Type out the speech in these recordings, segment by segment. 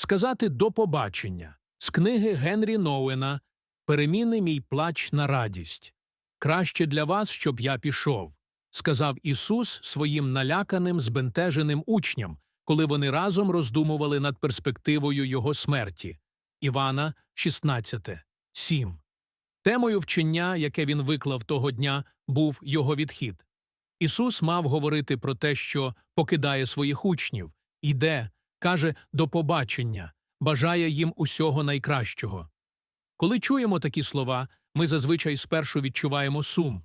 сказати до побачення з книги Генрі Ноуена Переміни мій плач на радість. Краще для вас, щоб я пішов, сказав Ісус своїм наляканим, збентеженим учням, коли вони разом роздумували над перспективою Його смерті. Івана 16, 7. Темою вчення, яке він виклав того дня, був його відхід. Ісус мав говорити про те, що покидає своїх учнів, іде, каже до побачення, бажає їм усього найкращого. Коли чуємо такі слова, ми зазвичай спершу відчуваємо сум.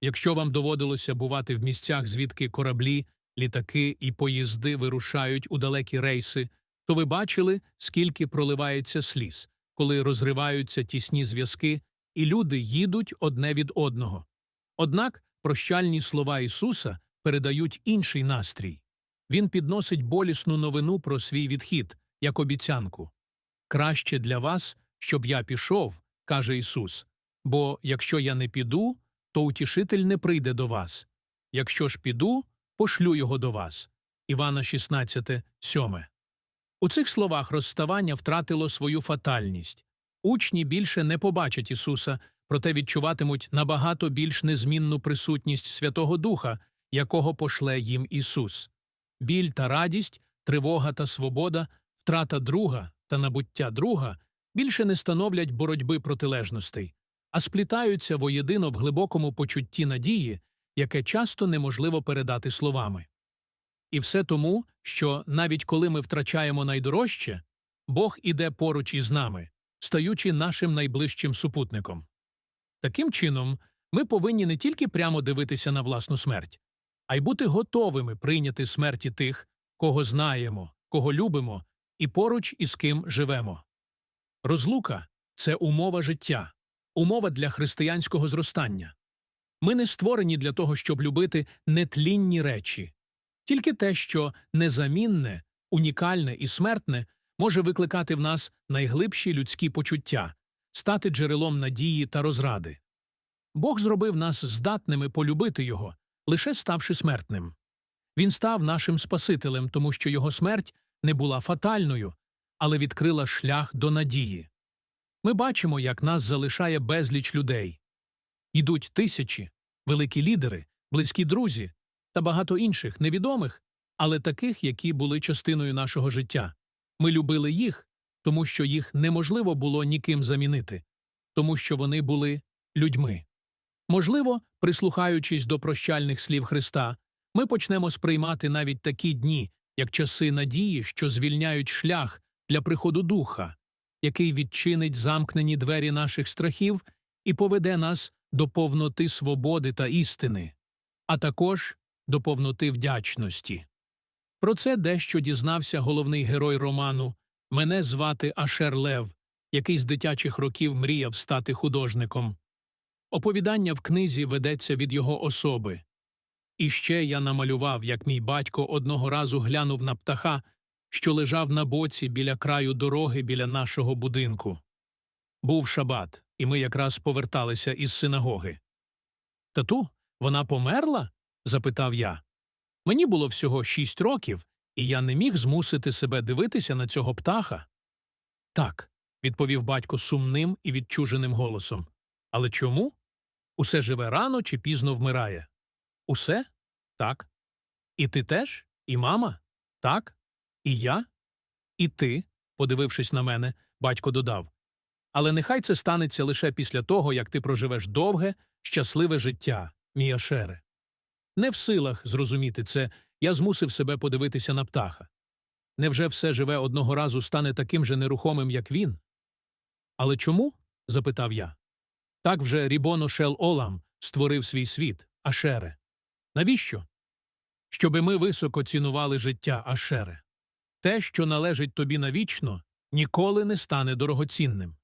Якщо вам доводилося бувати в місцях, звідки кораблі, літаки і поїзди вирушають у далекі рейси, то ви бачили, скільки проливається сліз, коли розриваються тісні зв'язки, і люди їдуть одне від одного. Однак прощальні слова Ісуса передають інший настрій. Він підносить болісну новину про свій відхід, як обіцянку. Краще для вас, щоб я пішов, каже Ісус, бо якщо я не піду, то утішитель не прийде до вас. Якщо ж піду, пошлю його до вас. Івана 16, 7. У цих словах розставання втратило свою фатальність. Учні більше не побачать Ісуса, проте відчуватимуть набагато більш незмінну присутність Святого Духа, якого пошле їм Ісус. Біль та радість, тривога та свобода, втрата друга та набуття друга більше не становлять боротьби протилежностей, а сплітаються воєдино в глибокому почутті надії, яке часто неможливо передати словами. І все тому, що навіть коли ми втрачаємо найдорожче, Бог іде поруч із нами, стаючи нашим найближчим супутником. Таким чином, ми повинні не тільки прямо дивитися на власну смерть, а й бути готовими прийняти смерті тих, кого знаємо, кого любимо і поруч із ким живемо. Розлука це умова життя, умова для християнського зростання. Ми не створені для того, щоб любити нетлінні речі. Тільки те, що незамінне, унікальне і смертне, може викликати в нас найглибші людські почуття, стати джерелом надії та розради. Бог зробив нас здатними полюбити Його, лише ставши смертним. Він став нашим Спасителем, тому що його смерть не була фатальною, але відкрила шлях до надії. Ми бачимо, як нас залишає безліч людей. Ідуть тисячі, великі лідери, близькі друзі та багато інших невідомих, але таких, які були частиною нашого життя. Ми любили їх, тому що їх неможливо було ніким замінити, тому що вони були людьми. Можливо, прислухаючись до прощальних слів Христа, ми почнемо сприймати навіть такі дні, як часи надії, що звільняють шлях для приходу Духа, який відчинить замкнені двері наших страхів і поведе нас до повноти свободи та істини, а також до повноти вдячності. Про це дещо дізнався головний герой роману Мене звати Ашер Лев, який з дитячих років мріяв стати художником. Оповідання в книзі ведеться від його особи. І ще я намалював, як мій батько одного разу глянув на птаха, що лежав на боці біля краю дороги біля нашого будинку. Був шабат, і ми якраз поверталися із синагоги. Тату, вона померла? запитав я. Мені було всього шість років, і я не міг змусити себе дивитися на цього птаха. Так, відповів батько сумним і відчуженим голосом. Але чому? Усе живе рано чи пізно вмирає. Усе? Так. І ти теж? І мама? Так. І я? І ти, подивившись на мене, батько додав. Але нехай це станеться лише після того, як ти проживеш довге, щасливе життя, мій. Не в силах зрозуміти це, я змусив себе подивитися на птаха. Невже все живе одного разу стане таким же нерухомим, як він? Але чому? запитав я. Так вже Рібону Шел Олам створив свій світ, Ашере. Навіщо? Щоби ми високо цінували життя Ашере. Те, що належить тобі навічно, ніколи не стане дорогоцінним.